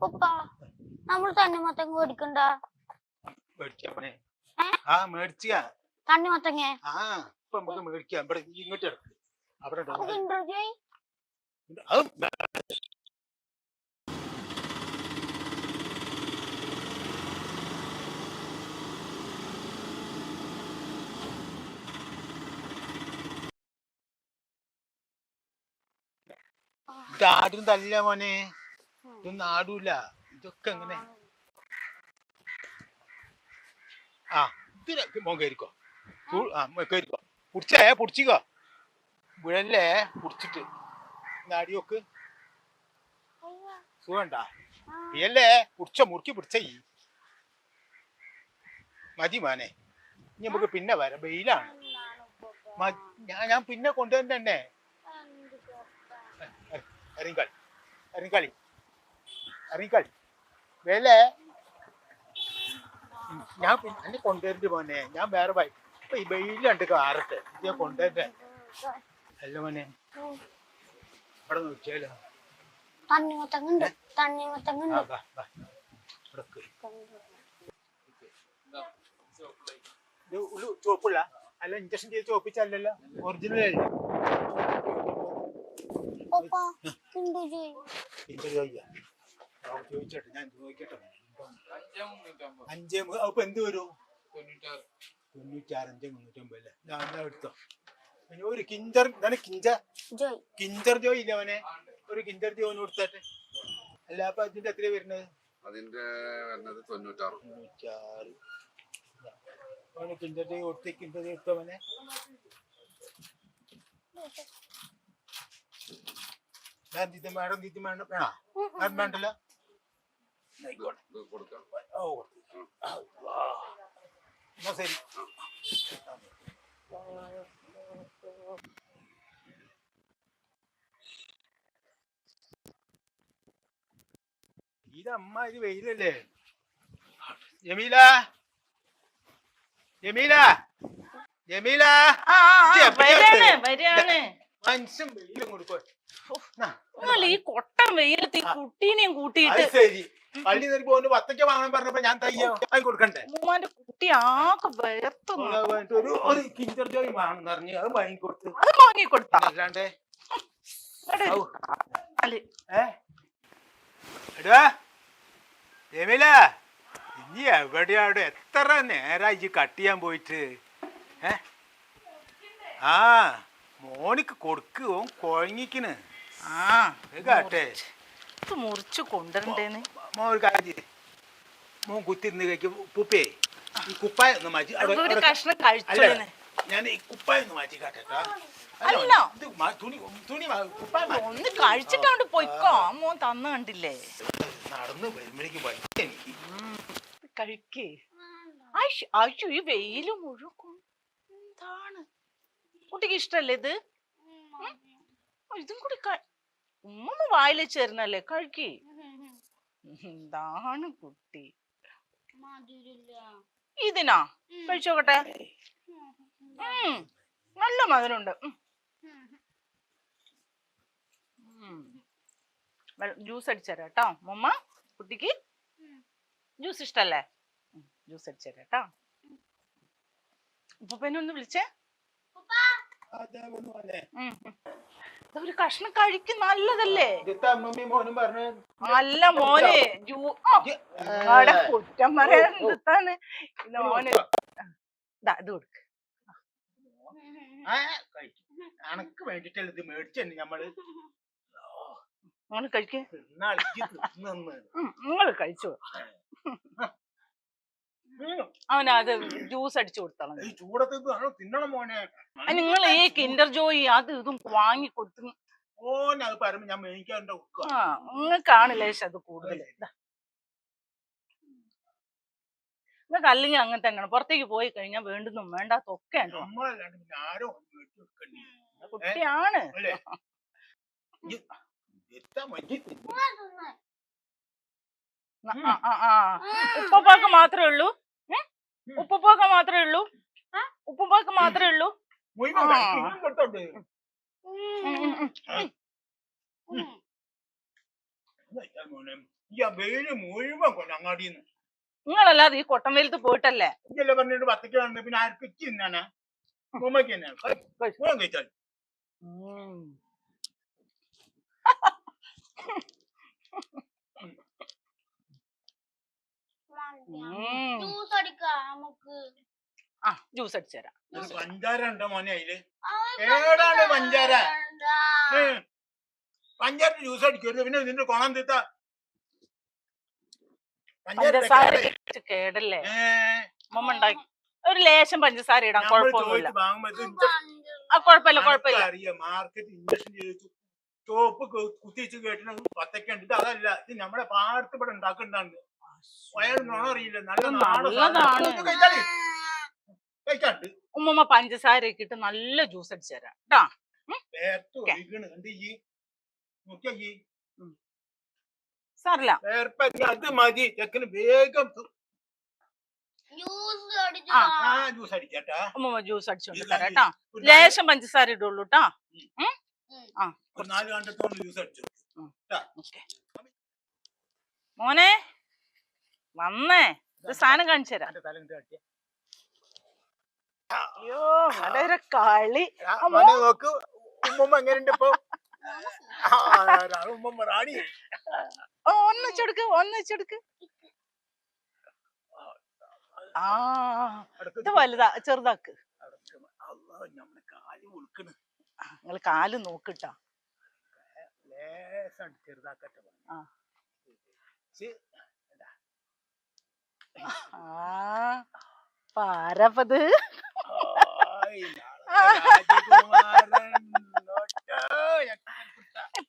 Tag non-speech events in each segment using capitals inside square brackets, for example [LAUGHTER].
ഉപ്പ നമ്മൾ തണ്ണിമത്തങ്ങ മേടിക്കണ്ട? തണ്ണിമത്തങ്ങ ആ ഇപ്പൊ നമുക്ക് മേടിക്കാം. ഇങ്ങോട്ട് എടുക്ക് അവിടെ ഇട്. നമുക്ക് ഇന്റർവ്യൂ അത് ഇതാരും തല്ല മോനെ. ഇതൊന്നും ആടൂല ഇതൊക്കെ എങ്ങനെ? ആ ഇതിനൊക്കെ മോൻ കയറിക്കോ. ആ കയറിക്കോ. പുടിച്ചേ പുടിച്ചിക്കോ. വിഴല്ലേ പുടിച്ചിട്ട്. നാടിയോക്ക് സുഖണ്ട? ഇയല്ലേ പുടിച്ചോ മുറുക്കി പുടിച്ചേ. മതി മാനെ. ഇനി നമുക്ക് പിന്നെ വരാം. വെയിലാണ്. ഞാൻ ഞാൻ പിന്നെ കൊണ്ടുവന്നെ അരിങ്കാളി ഇറങ്ങിക്കളി ഇറങ്ങിക്കളി ഇറങ്ങിക്കളി ഞാൻ എന്നെ കൊണ്ടുവരണ്ട് മോനെ. ഞാൻ വേറെ ബൈ ഇപ്പൊ ഈ വെയിലുണ്ട് കാറട്ടെ. ഞാൻ കൊണ്ടുവരണ്ടേ അല്ല മോനെ. ഇവിടെ നോക്കിയാലോ? തണ്ണിമത്തങ്ങ ഉണ്ട് തണ്ണിമത്തങ്ങ ആ, ഉണ്ട് വാ, വാ. ഇവിടെ കേറി. ഇത് ഉള്ളു ചുവപ്പുള്ള. അല്ല ഇഞ്ചക്ഷൻ ചെയ്ത് ചോപ്പിച്ചല്ലല്ലോ ഒറിജിനൽ അല്ലേ ഇഞ്ചക്ഷൻ ചോദിക്കാം ചോദിച്ചോട്ടെ ഞാൻ ചോദിക്കട്ടെ. അഞ്ചേ അപ്പൊ എന്ത് വരും? തൊണ്ണൂറ്റാറ്. അഞ്ച് മുന്നൂറ്റമ്പത് അല്ലേ ഞാൻ എന്നാ എടുത്തോ? പിന്നെ ഒരു കിഞ്ചർ എന്താണ് കിഞ്ച. ജോയ്. കിഞ്ചർ ജോയ് ഇല്ല അവനെ? ഒരു കിഞ്ചർ ജോയിന് കൊടുത്തട്ടെ. അല്ല അപ്പൊ അതിന്റെ എത്രയാ വരുന്നത്? അതിന്റെ വരുന്നത് തൊണ്ണൂറ്റാറ്. തൊണ്ണൂറ്റാറ്. അവന് കിഞ്ചർ ജോയ് കൊടുത്ത് കിഞ്ചർ ജോയ് എടുത്തവനെ ഞാൻ തീറ്റ മാഡം തീറ്റ മാഡം വേണോ അത് വേണ്ടല്ലോ. കൊടുക്കാം. ഓ. എന്നാ ശരി. ഇതമ്മ ഇത് വെയിലല്ലേ? ജമീല? ജമീല? ജമീല? മനുഷ്യൻ വെയിലും കൊടുക്കോ. ഈ കൊട്ടം വെയിലത്ത് കുട്ടീനെയും കൂട്ടിയിട്ട് ശരി. പള്ളി നേരി പോകുന്നു വത്തക്ക വാങ്ങാൻ പറഞ്ഞപ്പോ ഞാൻ തയ്യോ വാങ്ങി കൊടുക്കണ്ടേ? ഉമ്മാന്റെ കുട്ടി ആകെ ഒരു ഒരു കിഞ്ചർ ജോയി വാങ്ങുന്നു പറഞ്ഞു അത് അല്ലാണ്ട് ജമീല ഇനി എവിടെയാടെ എത്ര നേരായി കട്ട് ചെയ്യാൻ പോയിട്ട്? ഏ? ആ മോണിക്ക് കൊടുക്ക്. ഓൻ കുഴങ്ങിക്കണ് ആ കാട്ടെ. ഇത് മുറിച്ച് കൊണ്ടുവരണ്ടേന്ന്? മോൻ ഒരു കാര്യം. മോൻ കുത്തിരുന്ന് കഴിക്കും. ഉപ്പേ ഈ കുപ്പായ ഒന്ന് മാറ്റി. അവിടെ- ഒരു അവിടെ- കഷ്ണം അല്ല കഴിച്ചോളേന്ന് ഞാൻ ഈ കുപ്പായ ഒന്ന് മാറ്റി കാട്ടെ ട്ടാ. അല്ല. ഇത് മാ- തുണി തുണി മാ- കുപ്പായ മാറ്റി. ഒന്ന് കഴിച്ചിട്ടാണ്ട് പൊയ്ക്കോ. ആ മോൻ തന്നു കണ്ടില്ലേ? നടന്ന് വരുമ്പോഴേക്ക് വൈകി എനിക്ക്. കഴിക്കേ. അയ്യോ ഈ വെയിൽ മുഴുക്കും. എന്താണ്? കുട്ടിക്ക് ഇഷ്ടല്ലേ ഇത്? ഉം? ഇതും കൂടി കഴി- ഉമ്മ വായിൽ ചേർന്നല്ലേ കഴിക്കി എന്താണ് കുട്ടി? ഇതിനാ? കഴിച്ചോക്കട്ടെ. നല്ല മധുരമുണ്ട്. ജ്യൂസ് അടിച്ചേരാ കേട്ടോ മമ്മ കുട്ടിക്ക് ജ്യൂസ് ഇഷ്ടല്ലേ? ജ്യൂസ് അടിച്ചേരാ കേട്ടോ. ഉപ്പനെ ഒന്ന് വിളിച്ചേ. അതാ ഒരു കഷ്ണം കഴിക്കും നല്ലതല്ലേ? മോനും പറഞ്ഞു നല്ല മോനെ കുറ്റം പറയാൻ എന്താണ് ഇത് മോന് ഇത് കൊടുക്ക്. അനക്ക് വേണ്ടിട്ടല്ല ഇത് മേടിച്ചു നമ്മൾ. മോന് കഴിക്കേ. നിങ്ങൾ കഴിച്ചു അവനത് ജ്യൂസ് അടിച്ചു കൊടുത്തോളാം ഈ ചൂടത്ത് തിന്നണം മോനെ. നിങ്ങൾ ഈ കിൻഡർ ജോയി അത് ഇതും വാങ്ങി കൊടുത്തു ഓനെ അത് പറയുമ്പോ ഞാൻ ആ നിങ്ങൾക്കാണ് ലേശം അത് കൂടുതൽ നിങ്ങൾക്ക് അല്ലെങ്കിൽ അങ്ങനെ തന്നെയാണ് പുറത്തേക്ക് പോയി കഴിഞ്ഞാൽ വേണ്ടുന്നും വേണ്ടാത്തൊക്കെ കുട്ടിയാണ്. ഉപ്പാക്ക് മാത്രമേ ഉള്ളൂ? ഉപ്പുപ്പാക്ക് മാത്രമേ ഉള്ളൂ? ഉപ്പുപ്പാക്ക് മാത്രമേ ഉള്ളൂ? നിങ്ങളല്ലാതെ ഈ കൊട്ടം വെയിലത്ത് പോയിട്ടല്ലേ? പറഞ്ഞിട്ട് പത്തക്ക് വന്ന് പിന്നെ ആർക്ക് തിന്നാനാ? ഉമ്മക്ക് മുഴുവൻ കഴിച്ചാൽ. ഉം. ഉം. [LAUGHS] ജ്യൂസ് അടിക്കാം നമുക്ക്. ആ ജ്യൂസ് അടിച്ചു തരാം പഞ്ചാര ഉണ്ടോ മോനെ അതിൽ? പഞ്ചാര ജ്യൂസ് അടിക്കരുത് പിന്നെ ഇതിന്റെ കൊണം തീത്ത പഞ്ചസാര കേടല്ലേ? മമ്മ ഉണ്ടാക്കി ഒരു ലേശം പഞ്ചസാര ഇടാം കുഴപ്പമൊന്നുമില്ല. ആ കുഴപ്പമില്ല മാർക്കറ്റ് ഇൻവെസ്റ്റ് ചെയ്ത് ചോപ്പ് കുത്തിച്ച് കേട്ടിട്ട് പത്തൊക്കെ ഉണ്ട് അതല്ല ഇത് നമ്മുടെ പാടത്ത് ഇവിടെ ഉണ്ടാക്കുന്നുണ്ട്. അയാൾ നുണ അറിയില്ല നല്ലതാണ്. ഉമ്മമ്മ പഞ്ചസാര ഇട്ട് നല്ല ജ്യൂസ് അടിച്ചു തരാം. കേട്ടാ സാറില്ല. അത് മതി. വേഗം ജ്യൂസ് അടിച്ചു ആ, ആ ജ്യൂസ് അടിക്കട്ടാ ഉമ്മമ്മ ജ്യൂസ് അടിച്ചോണ്ട് തരാം. കേട്ടാ ലേശം പഞ്ചസാര ഇടുള്ളൂ കേട്ടാ ആ ഒരു നാല് ജ്യൂസ് അടിച്ചു. ഓക്കെ. മോനെ. വന്നേ. ഇത് സാധനം കാണിച്ചു തരാം. അയ്യോ വളരെ കളി. നോക്ക്. എങ്ങനെയുണ്ട് ഇപ്പൊ? ആ, റാണി. ഇത് വലുതാ ചെറുതാക്ക്. നിങ്ങൾ കാൽ നോക്കിട്ടാ. ചെറുതാക്കട്ടെ. പാരപ്പത്.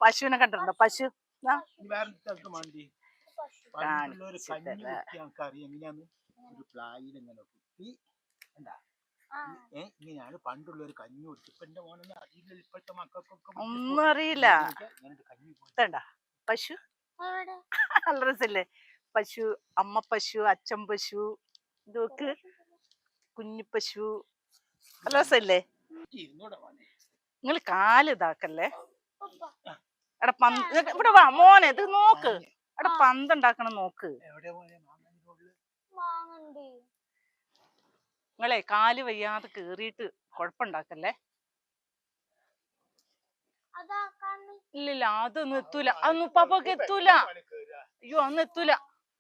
പശുവിനെ കണ്ടിട്ടുണ്ടോ? പശു ദാ. വേറെ സ്ഥലത്ത് മണ്ടി? പണ്ടുള്ളൊരു കാണിച്ചു കഞ്ഞി തരാം. കുത്തി ഞങ്ങൾക്കറിയാം എങ്ങനെയാന്ന്? ഒരു പ്ലായിൽ ഇങ്ങനെ കുത്തി. എന്താ ആ. ഇങ്ങനെയാണ് പണ്ടുള്ള ഒരു കഞ്ഞി കുത്തി ഇപ്പൊ എന്റെ മോനൊന്നും അറിയില്ല ഇപ്പോഴത്തെ മക്കൾക്കൊക്കെ ഒന്നും അറിയില്ല. പശു? അല്ലേ നല്ല രസല്ലേ? പശു അമ്മ പശു അച്ഛൻ പശു ഇതൊക്കെ കുഞ്ഞു പശു നല്ല രസല്ലേ നിങ്ങൾ കാൽ ഇതാക്കല്ലേ. എടാ പന്ത് ഇവിടെ വാ മോനെ ഇത് നോക്ക്. എടാ പന്ത് ഉണ്ടാക്കണം നോക്ക്. നിങ്ങളെ കാൽ വയ്യാതെ കേറിയിട്ട് കൊഴപ്പുണ്ടാക്കല്ലേ ഇല്ലില്ല അതൊന്നും എത്തൂല. അതൊന്നും ഉപ്പാപ്പൊക്കെ എത്തൂല. അയ്യോ അന്ന് എത്തൂല.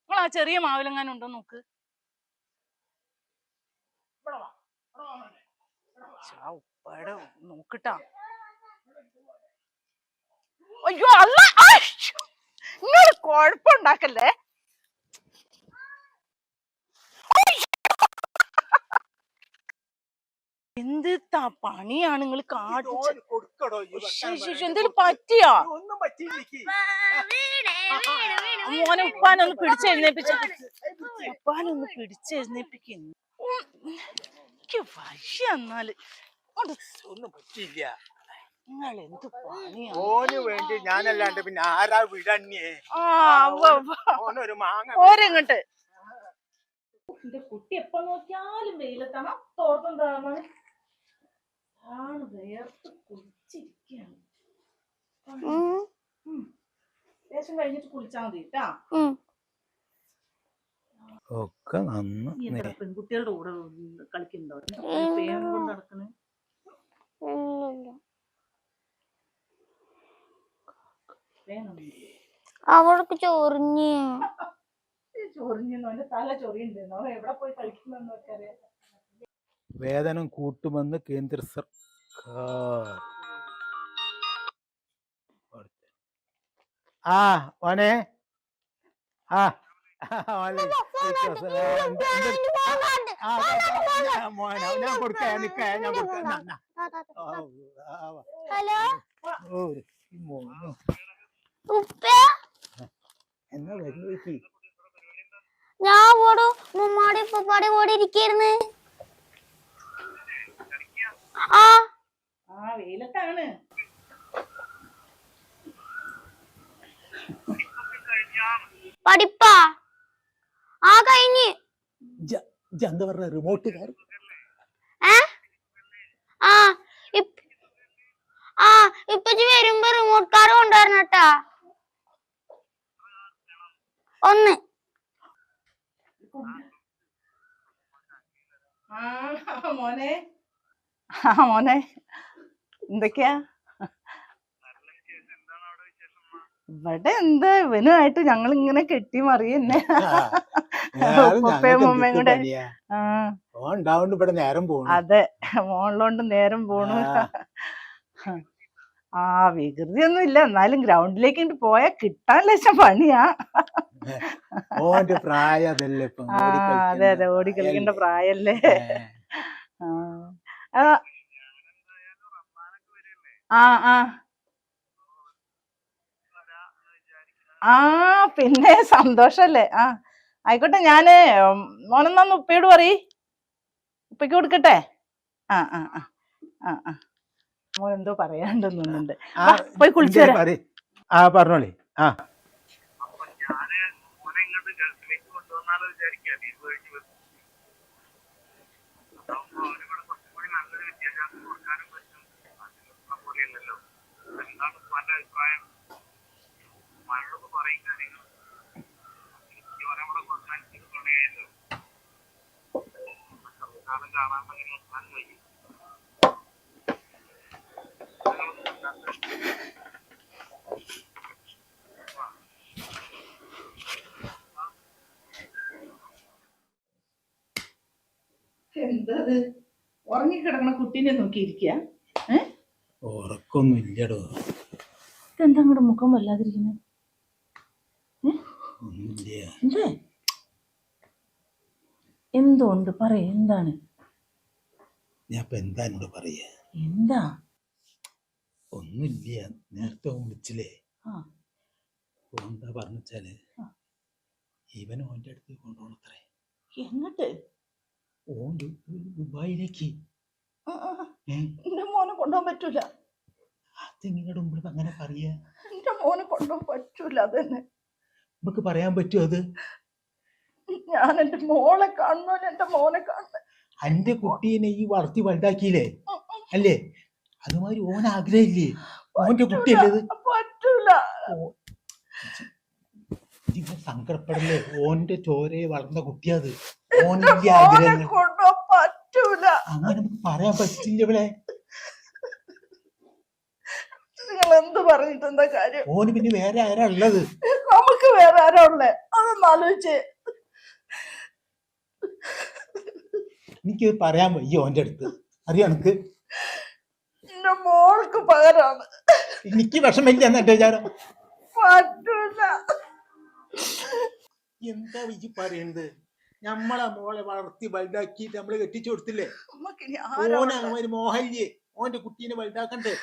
നിങ്ങൾ ആ ചെറിയ മാവിലെങ്ങാനും ഉണ്ടോ നോക്ക് ഛാ, ഉപ്പാടെ നോക്കിട്ടാ. അയ്യോ അല്ല നിങ്ങൾ കുഴപ്പമുണ്ടാക്കല്ലേ എന്തിത്താ പണിയാണ് നിങ്ങൾ കാട്ടിച്ച് എന്തെങ്കിലും പറ്റിയോ? ഒന്നും മോനെ ഉപ്പാനൊന്ന് പിടിച്ചെഴുന്നേപ്പിച്ച ഉപ്പാനൊന്ന് പിടിച്ചെഴുന്നേപ്പിക്കുന്നു എനിക്ക് വയ്യ എന്നാൽ. ഒന്നും പറ്റിയില്ല. നിങ്ങൾ എന്ത് പണിയാണ് ഓന് വേണ്ടി ഞാനല്ലാണ്ട് പിന്നെ ആരാ വിടണ്യേ. ഓനൊരു മാങ്ങ ഓരിങ്ങട്ട് എന്റെ കുട്ടി എപ്പോ നോക്കിയാലും വെയിലത്താണ്? തോർത്തും താണം? ആണ് വേർത്ത് കുളിച്ചിരിക്കുകയാണ്. ലേശം കഴിഞ്ഞിട്ട് കുളിച്ചാൽ മതി കേട്ടാ ഒക്കെ നന്ന് പെൺകുട്ടികളുടെ കൂടെ കളിക്കുന്നുണ്ടോ? നടക്കണേ? അവൾക്ക് ചൊറിഞ്ഞ്. [LAUGHS] ചൊറിഞ്ഞു തല ചൊറിയുണ്ടെന്നോ എവിടെ പോയി കളിക്കുന്നെന്ന് അറിയാം. വേതനം കൂട്ടുമെന്ന് കേന്ദ്ര സർക്കാർ. ആ ഓനെ. ആ, ഞാൻ കൊടുക്കാം നിക്ക ഞാൻ കൊടുക്കാം. ഹലോ? എന്നാ വരുന്നു ഞാൻ ഓടും മുമ്മാടി ഉപ്പാടി ഇരിക്കായിരുന്നു ആ ആ വെയിലത്താണ് പഠിപ്പാ ആ കഴിഞ്ഞ് എന്താ പറഞ്ഞ റിമോട്ട് കാർ ആ ഇപ്പ- വരുമ്പോ റിമോട്ട് കാർ കൊണ്ടുവരണട്ടാ ഒന്ന്. ആ മോനെ. ആ മോനെ. എന്തൊക്കെയാ? ഇവിടെ എന്താ? ഇവനുമായിട്ട് ഞങ്ങൾ ഇങ്ങനെ കെട്ടി മറിയന്നെ. ഉപ്പയും കൂടെ ഇവിടെ നേരം പോണു. അതെ. മോളിലോണ്ട് നേരം പോണു. ആ. വികൃതി ഒന്നും ഇല്ല എന്നാലും ഗ്രൗണ്ടിലേക്ക് പോയാ കിട്ടാൻ ലക്ഷം പണിയാ. ഓന്റെ പ്രായം അതല്ലേ ഇപ്പൊ ആ അതെ അതെ. ഓടി കളിക്കേണ്ട പ്രായല്ലേ. ആ ആ. ആ പിന്നെ സന്തോഷല്ലേ? ആ. ആയിക്കോട്ടെ ഞാൻ മോനൊന്നു മോനെന്നാന്ന് ഉപ്പയോട് പറയ്. ഉപ്പയ്ക്ക് കൊടുക്കട്ടെ? ആ ആ ആ ആ ആ. മോൻ എന്തോ പറയാണ്ടെന്നുണ്ട് പോയി കുളിച്ച് വരാം. ആ പറഞ്ഞോളി. ആ. എന്താ ഉറങ്ങിക്കിടക്കണ കുട്ടീനെ നോക്കിയിരിക്കുക ഉറക്കൊന്നും ഇല്ലടോ ഇതെന്താ അങ്ങോട്ട് മുഖം വല്ലാതിരിക്കുന്നത് ഒന്നുമില്ല എന്തേ എന്തോ ഉണ്ട് പറയ എന്താണ്? ഞാൻ ഇപ്പൊ എന്താ എന്നോട് പറയാ? എന്താ? ഒന്നുമില്ല. നേരത്തെ ഓൻ വിളിച്ചില്ലേ? ആ. ഓൻ എന്താ പറഞ്ഞാൽ. ഇവൻ ഓന്റെ അടുത്ത് കൊണ്ടുപോകണത്രേ. എങ്ങട്ട്? ഓൻ ദു- ദുബായിലേക്ക് എന്റെ മോനെ കൊണ്ടുപോകാൻ പറ്റൂല. അതെങ്ങനെയുടെ മുമ്പിൽ അങ്ങനെ പറയാ? എന്റെ മോനെ കൊണ്ടുപോകാൻ പറ്റൂല അതന്നെ നമുക്ക് പറയാൻ പറ്റുമോ അത്? ഞാൻ എന്റെ മോളെ കാണുന്നു എന്റെ മോനെ കാണുന്നു. അന്റെ കുട്ടീനെ ഈ വളർത്തി വലുതാക്കിയില്ലേ? അല്ലേ? അതുമാതിരി ഓൻ ആഗ്രഹമില്ലേ ഓന്റെ കുട്ടിയല്ലേ പറ്റൂല. സങ്കടപ്പെടല്ലേ? ഓന്റെ ചോരയെ വളർന്ന കുട്ടിയത് ഓന്റെ ആഗ്രഹങ്ങൾ. പറ്റൂല. അങ്ങനെ നമുക്ക് പറയാൻ പറ്റില്ല ഇവിടെ നിങ്ങൾ എന്ത് പറഞ്ഞിട്ടെന്താ കാര്യം? ഓന് പിന്നെ വേറെ ആരാ ഉള്ളത്? നമുക്ക് വേറെ ആരാ ഉള്ളേ? അതൊന്ന് ആലോചിച്ചേ. എനിക്ക് പറയാൻ വയ്യ ഓന്റെ അടുത്ത്. അറിയാം എനിക്ക് എന്റെ മോൾക്ക് പകരാണ്. എനിക്ക് വിഷമില്ല എന്നെ വിചാരം. പറ്റൂല. എന്താ വിജി പറയണത്? നമ്മളെ മോളെ വളർത്തി വലുതാക്കിയിട്ട് നമ്മൾ കെട്ടിച്ചു കൊടുത്തില്ലേ? നമുക്കിനി ആരാ മോഹല്ലേ ഓന്റെ കുട്ടീനെ വലുതാക്കണ്ടേ?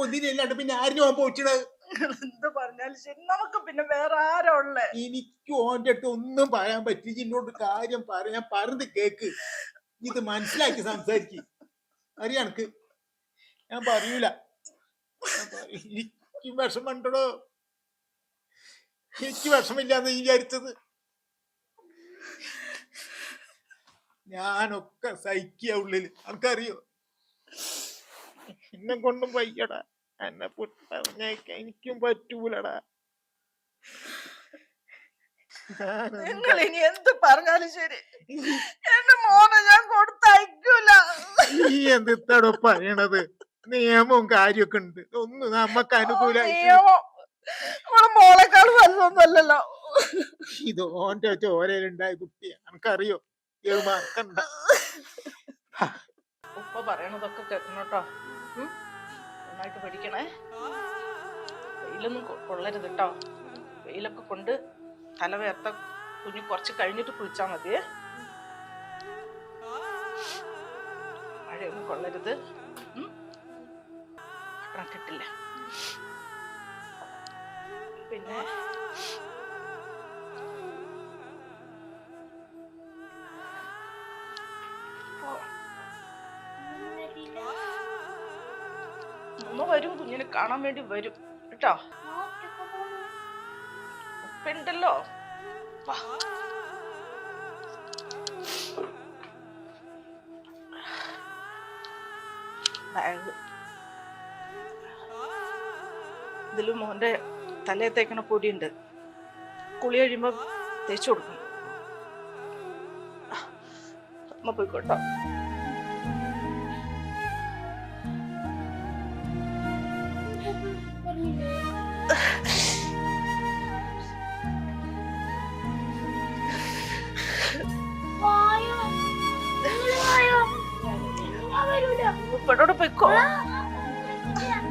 ഒന്നിനല്ലാണ്ട് പിന്നെ ആരും ഓൻ പോയിട്ടത് എന്ത് പറഞ്ഞാലും ശരി. നമുക്ക് പിന്നെ വേറെ ആരാ ഉള്ളേ? എനിക്ക് ഓന്റെ അടുത്ത് ഒന്നും പറയാൻ പറ്റില്ല. എന്നോട് കാര്യം പറയാൻ പറഞ്ഞ് കേക്ക്. ഇത് മനസ്സിലാക്കി സംസാരിക്ക്. അറിയാണക്ക് ഞാൻ പറയൂല. ഞാൻ പറ- എനിക്ക് വിഷമുണ്ടോ എനിക്ക് വിഷമില്ലാന്ന് വിചാരിച്ചത്? ഞാനൊക്കെ സഹിക്കുക ഉള്ളിൽ. അനക്കറിയോ? എന്നെ കൊണ്ടും വയ്യടാ. എന്നെ പറഞ്ഞേക്ക എനിക്കും പറ്റൂലടാ. നിങ്ങൾ ഇനി എന്ത് പറഞ്ഞാലും ശരി. എന്റെ മോനെ ഞാൻ കൊടുത്തയക്കൂല നീ എന്തിത്താടോ പറയണത്? നിയമവും കാര്യമൊക്കെ ഉണ്ട്. ഒന്നും നമ്മക്ക് അനുകൂലമായിട്ട് നിയമം. നമ്മളെ മോളെക്കാൾ വലുതൊന്നുമല്ലല്ലോ. ഇത് ഓന്റെ ചോരയിലുണ്ടായ കുട്ടിയാ. എനിക്കറിയോ? ഇത് മറക്കണ്ട. ഉപ്പ പറയണതൊക്കെ കേട്ടോ? നന്നായിട്ട് പഠിക്കണേ. വെയിലൊന്നും കൊള്ളരുത് കേട്ടോ വെയിലൊക്കെ കൊണ്ട് തല വേർത്ത കുഞ്ഞു കുറച്ച് കഴിഞ്ഞിട്ട് കുളിച്ചാൽ മതിയേ മഴയൊന്നും കൊള്ളരുത്? കിട്ടില്ല പിന്നെ വരും കുഞ്ഞിനെ കാണാൻ വേണ്ടി വരും. കേട്ടോ? ഉപ്പുണ്ടല്ലോ. വാ. ബാഗ്. ഇതിൽ മോന്റെ തലയെ തേക്കണ പൊടിയുണ്ട്. കുളി കഴിയുമ്പോ തേച്ചു കൊടുക്കും അമ്മ പോയിക്കോട്ടോ. വായോ നിങ്ങൾ വായോ ഞാൻ വരൂല ഉപ്പയോടെ പോയിക്കോ ഞാൻ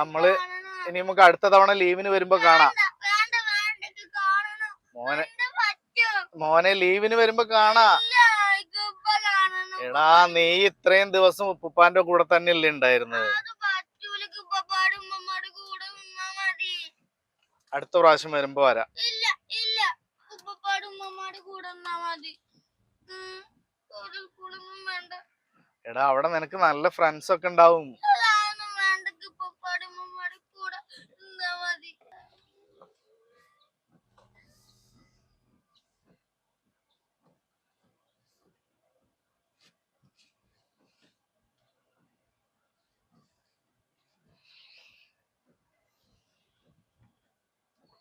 നമ്മൾ ഇനി നമുക്ക് അടുത്ത തവണ ലീവിന് വരുമ്പോ കാണാം. മോനെ മോനെ ലീവിന് വരുമ്പോ കാണാ. എടാ നീ ഇത്രയും ദിവസം ഉപ്പുപ്പാന്റെ കൂടെ തന്നെ അല്ലേ ഉണ്ടായിരുന്നത്. അടുത്ത പ്രാവശ്യം വരുമ്പോ വരാ. എടാ അവിടെ നിനക്ക് നല്ല ഫ്രണ്ട്സ് ഒക്കെ ഉണ്ടാവും അതൊന്നും വേണ്ട, എനിക്ക് ഉപ്പപ്പാടെ ഉമ്മമാടെ കൂടെ നിന്നാ മതി.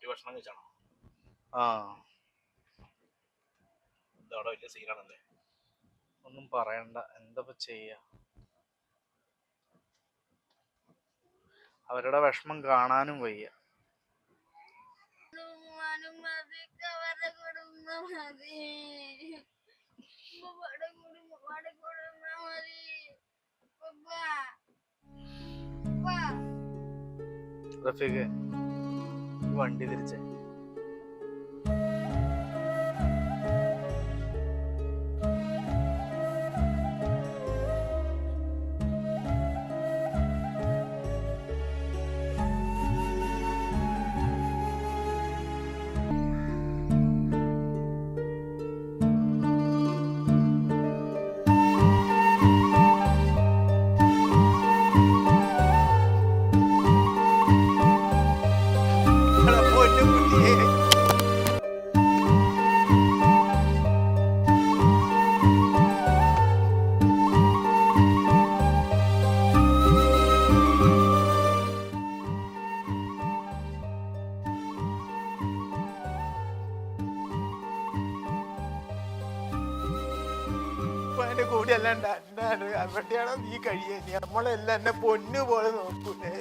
ഭക്ഷണം കഴിച്ചാണോ ആ. ഇതവിടെ വലിയ സീനാണല്ലേ ഒന്നും പറയണ്ട. എന്താ ചെയ്യ? അവരുടെ വിഷമം കാണാനും വയ്യ. റഫീഖ് വണ്ടി തിരിച്ചേ. അല്ലാണ്ട് അന്നാണ് എവിടെയാണോ നീ കഴിയേ നമ്മളെല്ലാം എന്നെ പൊന്നു പോലെ നോക്കൂലേ.